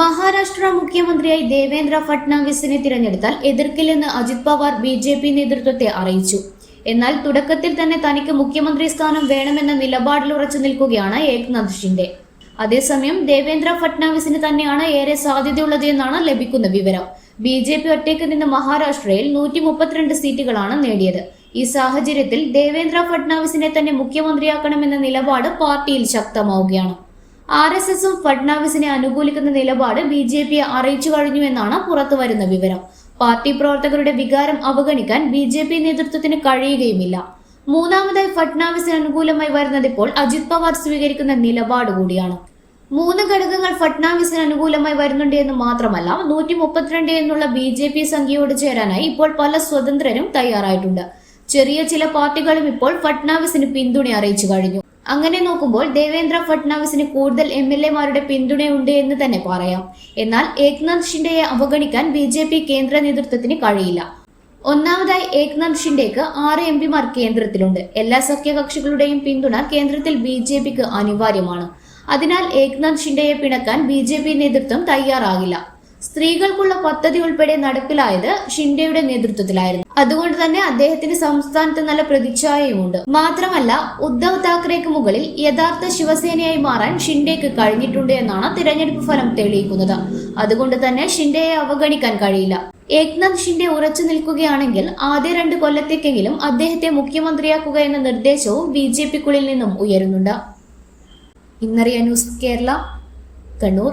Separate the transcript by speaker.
Speaker 1: മഹാരാഷ്ട്ര മുഖ്യമന്ത്രിയായി ദേവേന്ദ്ര ഫട്നാവിസിനെ തിരഞ്ഞെടുത്താൽ എതിർക്കില്ലെന്ന് Ajit Pawar B J P നേതൃത്വത്തെ അറിയിച്ചു. എന്നാൽ തുടക്കത്തിൽ തന്നെ തനിക്ക് മുഖ്യമന്ത്രി സ്ഥാനം വേണമെന്ന നിലപാടിൽ ഉറച്ചു നിൽക്കുകയാണ് ഏക്നാഥ് ഷിൻഡെ അതേസമയം ദേവേന്ദ്ര ഫട്നാവിസിന് തന്നെയാണ് ഏറെ സാധ്യതയുള്ളത് എന്നാണ് ലഭിക്കുന്ന വിവരം. ബി ജെ പി ഒറ്റയ്ക്ക് നിന്ന് മഹാരാഷ്ട്രയിൽ നൂറ്റി മുപ്പത്തിരണ്ട് സീറ്റുകളാണ് നേടിയത്. ഈ സാഹചര്യത്തിൽ ദേവേന്ദ്ര ഫഡ്നാവിസിനെ തന്നെ മുഖ്യമന്ത്രിയാക്കണമെന്ന നിലപാട് പാർട്ടിയിൽ ശക്തമാവുകയാണ്. ആർ എസ് എസും ഫഡ്നാവിസിനെ അനുകൂലിക്കുന്ന നിലപാട് ബി ജെ പിയെ അറിയിച്ചു കഴിഞ്ഞുവെന്നാണ് പുറത്തുവരുന്ന വിവരം. പാർട്ടി പ്രവർത്തകരുടെ വികാരം അവഗണിക്കാൻ ബി ജെ പി നേതൃത്വത്തിന് കഴിയുകയുമില്ല. മൂന്നാമതായി ഫഡ്നാവിസിന് അനുകൂലമായി വരുന്നത് ഇപ്പോൾ അജിത് പവാർ സ്വീകരിക്കുന്ന നിലപാട് കൂടിയാണ്. മൂന്ന് ഘടകങ്ങൾ ഫഡ്നാവിസിന് അനുകൂലമായി വരുന്നുണ്ട് എന്ന് മാത്രമല്ല നൂറ്റി മുപ്പത്തിരണ്ട് എന്നുള്ള ബി ജെ പി സംഖ്യയോട് ചേരാനായി ഇപ്പോൾ പല സ്വതന്ത്രരും തയ്യാറായിട്ടുണ്ട്. ചെറിയ ചില പാർട്ടികളും ഇപ്പോൾ ഫട്നാവിസിന് പിന്തുണ അറിയിച്ചു കഴിഞ്ഞു. അങ്ങനെ നോക്കുമ്പോൾ ദേവേന്ദ്ര ഫട്നാവിസിന് കൂടുതൽ എം എൽ എമാരുടെ പിന്തുണയുണ്ട് എന്ന് തന്നെ പറയാം. എന്നാൽ ഏക്നാഥ് ഷിൻഡെയെ അവഗണിക്കാൻ ബി ജെ പി കേന്ദ്ര നേതൃത്വത്തിന് കഴിയില്ല. ഒന്നാമതായി ഏക്നാഥ് ഷിൻഡേക്ക് ആറ് എം പിമാർ കേന്ദ്രത്തിലുണ്ട്. എല്ലാ സഖ്യകക്ഷികളുടെയും പിന്തുണ കേന്ദ്രത്തിൽ ബി ജെ പിക്ക് അനിവാര്യമാണ്. അതിനാൽ ഏക്നാഥ് ഷിൻഡെയെ പിണക്കാൻ ബി ജെ പി നേതൃത്വം തയ്യാറാകില്ല. സ്ത്രീകൾക്കുള്ള പദ്ധതി ഉൾപ്പെടെ നടപ്പിലായത് ഷിൻഡെയുടെ നേതൃത്വത്തിലായിരുന്നു. അതുകൊണ്ട് തന്നെ അദ്ദേഹത്തിന് സംസ്ഥാനത്ത് നല്ല പ്രതിച്ഛായയുമുണ്ട്. മാത്രമല്ല ഉദ്ധവ് താക്കറെക്ക് മുകളിൽ യഥാർത്ഥ ശിവസേനയായി മാറാൻ ഷിൻഡെക്ക് കഴിഞ്ഞിട്ടുണ്ട് എന്നാണ് തിരഞ്ഞെടുപ്പ് ഫലം തെളിയിക്കുന്നത്. അതുകൊണ്ട് തന്നെ ഷിൻഡെയെ അവഗണിക്കാൻ കഴിയില്ല. ഏക്നാഥ് ഷിൻഡെ ഉറച്ചു നിൽക്കുകയാണെങ്കിൽ ആദ്യ രണ്ട് കൊല്ലത്തേക്കെങ്കിലും അദ്ദേഹത്തെ മുഖ്യമന്ത്രിയാക്കുക എന്ന നിർദ്ദേശവും ബി ജെ പിക്കുള്ളിൽ നിന്നും ഉയരുന്നുണ്ട്. ഇന്നറിയ ന്യൂസ് കേരള കണ്ണൂർ.